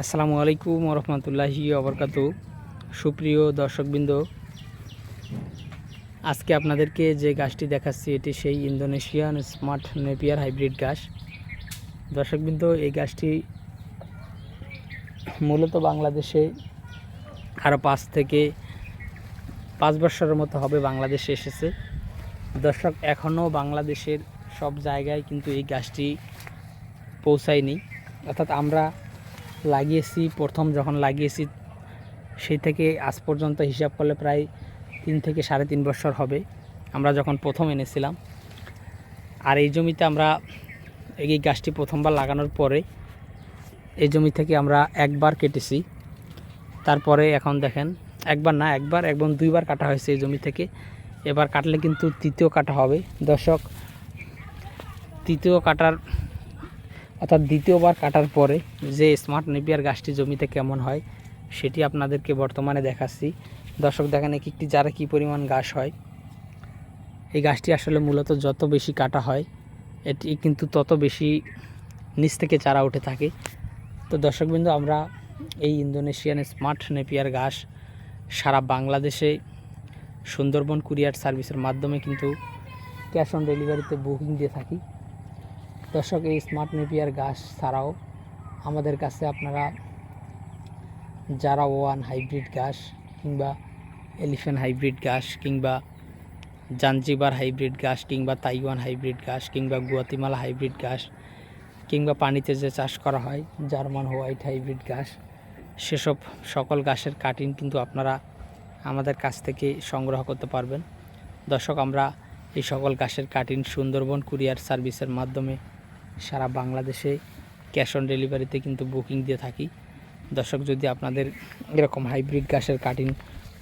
আসসালামু আলাইকুম রহমতুল্লাহি অবরকাতু সুপ্রিয় দর্শকবৃন্দ, আজকে আপনাদেরকে যে গাছটি দেখাচ্ছি, এটি সেই ইন্দোনেশিয়ান স্মার্ট নেপিয়ার হাইব্রিড গাছ। দর্শকবৃন্দ, এই গাছটি মূলত বাংলাদেশে আরও পাঁচ থেকে পাঁচ বছরের মতো হবে বাংলাদেশে এসেছে। দর্শক এখনও বাংলাদেশের সব জায়গায় কিন্তু এই গাছটি পৌঁছায়নি। অর্থাৎ আমরা লাগিয়েছি, প্রথম যখন লাগিয়েছি, সেই থেকে আজ পর্যন্ত হিসাব করলে প্রায় তিন থেকে সাড়ে তিন বছর হবে, আমরা যখন প্রথম এনেছিলাম। আর এই জমিতে আমরা, এই গাছটি প্রথমবার লাগানোর পরে, এই জমি থেকে আমরা একবার কেটেছি। তারপরে এখন দেখেন, একবার না, একবার এবং দুইবার কাটা হয়েছে এই জমি থেকে। এবার কাটলে কিন্তু তৃতীয় কাটা হবে। দর্শক, তৃতীয় কাটার অর্থাৎ দ্বিতীয়বার কাটার পরে যে স্মার্ট নেপিয়ার গাছটি জমিতে কেমন হয়, সেটি আপনাদেরকে বর্তমানে দেখাচ্ছি। দর্শক, দেখেন এক একটি যারা কী পরিমাণ গাছ হয়। এই গাছটি আসলে মূলত যত বেশি কাটা হয়, এটি কিন্তু তত বেশি নিচ থেকে চারা উঠে থাকে। তো দর্শকবৃন্দ, আমরা এই ইন্দোনেশিয়ান স্মার্ট নেপিয়ার গাছ সারা বাংলাদেশে সুন্দরবন কুরিয়ার সার্ভিসের মাধ্যমে কিন্তু ক্যাশ অন ডেলিভারিতে বুকিং দিয়ে থাকি। দর্শক, এই স্মার্ট নেপিয়ার গাছ ছাড়াও আমাদের কাছে আপনারা যারা ওয়ান হাইব্রিড গাছ কিংবা এলিফ্যান্ট হাইব্রিড গাছ কিংবা জাঞ্জিবার হাইব্রিড গাছ কিংবা তাইওয়ান হাইব্রিড গাছ কিংবা গুয়াতিমালা হাইব্রিড গাছ কিংবা পানিতে যে চাষ করা হয় জার্মান হোয়াইট হাইব্রিড গাছ, সেসব সকল গাছের কাটিং কিন্তু আপনারা আমাদের কাছ থেকে সংগ্রহ করতে পারবেন। দর্শক, আমরা এই সকল গাছের কাটিং সুন্দরবন কুরিয়ার সার্ভিসের মাধ্যমে সারা বাংলাদেশে ক্যাশ অন ডেলিভারিতে কিন্তু বুকিং দিয়ে থাকি। দর্শক, যদি আপনাদের এরকম হাইব্রিড গ্যাসের কাটিং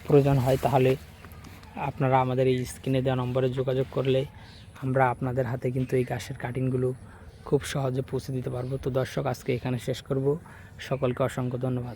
প্রয়োজন হয়, তাহলে আপনারা আমাদের এই স্ক্রিনে দেওয়া নম্বরে যোগাযোগ করলে আমরা আপনাদের হাতে কিন্তু এই গ্যাসের কাটিংগুলো খুব সহজে পৌঁছে দিতে পারব। তো দর্শক, আজকে এখানে শেষ করব। সকলকে অসংখ্য ধন্যবাদ।